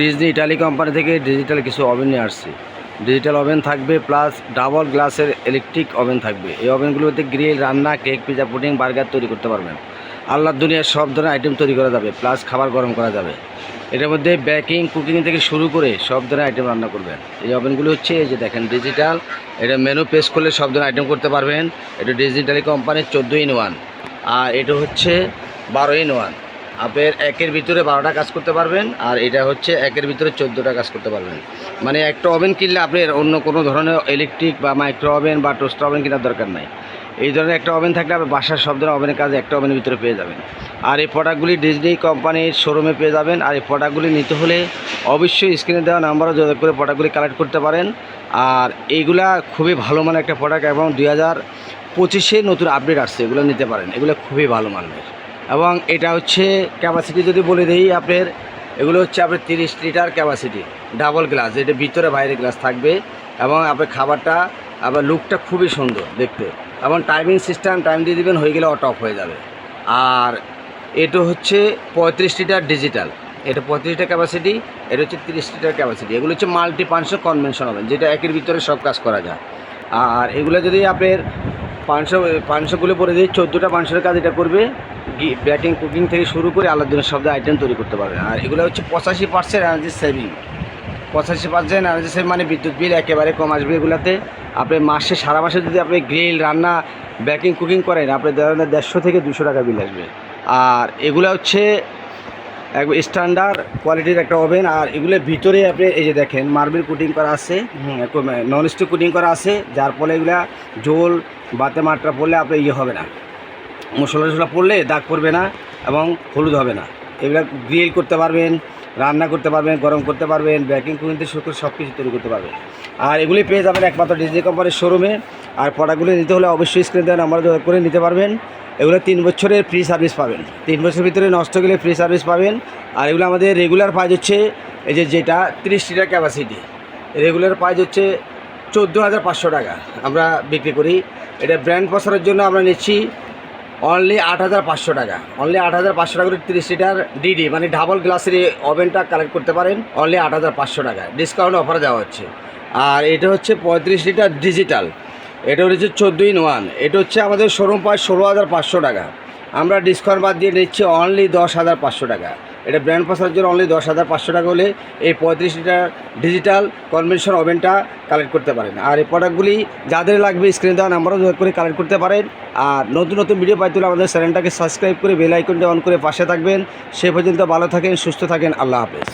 Disney Italy company থেকে digital কিছু oven নিয়ে আসছি। ডিজিটাল ওভেন থাকবে প্লাস ডাবল গ্লাসের ইলেকট্রিক ওভেন থাকবে। এই ওভেনগুলোতে গ্রিল রান্না কেক পিজা পুডিং বার্গার তৈরি করতে পারবেন। আল্লাহর দুনিয়ার সব ধরনের আইটেম তৈরি করা যাবে প্লাস খাবার গরম করা যাবে। এটার মধ্যে বেকিং কুকিং থেকে শুরু করে সব ধরনের আইটেম রান্না করবেন। এই ওভেনগুলো হচ্ছে এই যে দেখেন ডিজিটাল এটা মেনু পেস করলে সব ধরনের আইটেম করতে পারবেন। এটা ডিজিটালি কোম্পানির চোদ্দ ইন ওয়ান আর এটা হচ্ছে বারো ইন ওয়ান আপনার একের ভিতরে বারোটা কাজ করতে পারবেন, আর এটা হচ্ছে একের ভিতরে চোদ্দোটা কাজ করতে পারবেন। মানে একটা ওভেন কিনলে আপনার অন্য কোনো ধরনের ইলেকট্রিক বা মাইক্রো ওভেন বা টোস্টার ওভেন কেনার দরকার নাই। এই ধরনের একটা ওভেন থাকলে আপনি বাসার সব ধরনের ওভেনের কাজ একটা ওভেনের ভিতরে পেয়ে যাবেন। আর এই প্রোডাক্টগুলি ডিজনি কোম্পানির শোরুমে পেয়ে যাবেন, আর এই প্রোডাক্টগুলি নিতে হলে অবশ্যই স্ক্রিনে দেওয়া নাম্বারও যোগাযোগ করে প্রোডাক্টগুলি কালেক্ট করতে পারেন। আর এইগুলা খুবই ভালো মানের একটা প্রোডাক্ট এবং দুই হাজার পঁচিশে নতুন আপডেট আসছে, এগুলো নিতে পারেন। এগুলো খুবই ভালো মানের। এবং এটা হচ্ছে ক্যাপাসিটি যদি বলে দিই আপনার, এগুলো হচ্ছে আপনার তিরিশ লিটার ক্যাপাসিটি ডাবল গ্লাস এটা ভিতরে বাইরে গ্লাস থাকবে এবং আপনার খাবারটা আবার লুকটা খুবই সুন্দর দেখতে এবং টাইমিং সিস্টেম টাইম দিয়ে দিবেন, হয়ে গেলে অট অফ হয়ে যাবে। আর এটা হচ্ছে পঁয়ত্রিশ লিটার ডিজিটাল এটা পঁয়ত্রিশ লিটার ক্যাপাসিটি এটা হচ্ছে তিরিশ লিটার ক্যাপাসিটি এগুলো হচ্ছে মাল্টি পাঁচশো কনভেনশন হবে যেটা একের ভিতরে সব কাজ করা যায়। আর এগুলো যদি আপনার পাঁচশো, পাঁচশোগুলো পরে দিয়ে চোদ্দোটা পাঁচশোর কাজ এটা করবে ব্যাটিং কুকিং থেকে শুরু করে আলাদা সব আইটেম তৈরি করতে পারবে। আর এগুলো হচ্ছে পঁচাশি পার্সেন্ট এনার্জি সেভিং পঁচাশি পার্সেন্ট এনার্জি সেভিং মানে বিদ্যুৎ বিল একেবারে কম আসবে এগুলাতে। আপনি মাসে সারা মাসে যদি আপনি গ্রিল রান্না ব্যাকিং কুকিং করেন আপনি ধরেন দেড়শো থেকে দুশো টাকা বিল আসবে। আর এগুলো হচ্ছে একবার স্ট্যান্ডার্ড কোয়ালিটির একটা ওভেন আর এগুলোর ভিতরে আপনি এই যে দেখেন মার্বেল কুটিং করা আছে নন স্টিক কুটিং করা আছে যার ফলে এগুলা জোল বাতে মাত্রা পড়লে আপনার ইয়ে হবে না। মশলা টশলা পড়লে দাগ পড়বে না এবং হলুদ হবে না। এগুলা গ্রিল করতে পারবেন, রান্না করতে পারবেন, গরম করতে পারবেন ব্যাকিং থেকে শুরু করে সব কিছু তৈরি করতে পারবেন। আর এগুলি পেয়ে যাবেন একমাত্র ডিজনি কোম্পানির শোরুমে আর প্রোডাক্টগুলি নিতে হলে অবশ্যই স্ক্রিন দেওয়া নাম্বার করে নিতে পারবেন। এগুলো তিন বছরের ফ্রি সার্ভিস পাবেন। তিন বছরের ভিতরে নষ্ট গেলে ফ্রি সার্ভিস পাবেন। আর এগুলো আমাদের রেগুলার প্রাইস হচ্ছে, এই যে যেটা তিরিশ লিটার ক্যাপাসিটি রেগুলার প্রাইজ হচ্ছে চোদ্দ হাজার পাঁচশো টাকা। আমরা বিক্রি করি। এটা ব্র্যান্ড প্রসারের জন্য আমরা নিচ্ছি অনলি আট হাজার পাঁচশো টাকা। অনলি আট হাজার পাঁচশো টাকা করে তিরিশ লিটার ডিডি মানে ডাবল গ্লাসের এই ওভেনটা কালেক্ট করতে পারেন। অনলি আট হাজার পাঁচশো টাকা। ডিসকাউন্ট অফার দেওয়া হচ্ছে। আর এটা হচ্ছে পঁয়ত্রিশ লিটার ডিজিটাল এটা হচ্ছে চোদ্দ ইন ওয়ান এটা হচ্ছে আমাদের শোরুম প্রায় ষোলো হাজার পাঁচশো টাকা। আমরা ডিসকাউন্ট বাদ দিয়ে নিচ্ছি অনলি দশ হাজার পাঁচশো টাকা। এটা ব্র্যান্ড প্রসারের জন্য অনলি দশ হাজার পাঁচশো টাকা হলে এই পঁয়ত্রিশ লিটার ডিজিটাল কনভেনশন ওভেনটা কালেক্ট করতে পারেন। আর এই প্রোডাক্টগুলি যাদের লাগবে স্ক্রিন দেওয়া নাম্বারও যোগাযোগ করে কালেক্ট করতে পারেন। আর নতুন নতুন ভিডিও পাই তুলে আমাদের চ্যানেলটাকে সাবস্ক্রাইব করে বেল আইকনটা অন করে পাশে থাকবেন। সে পর্যন্ত ভালো থাকেন, সুস্থ থাকেন, আল্লাহ হাফেজ।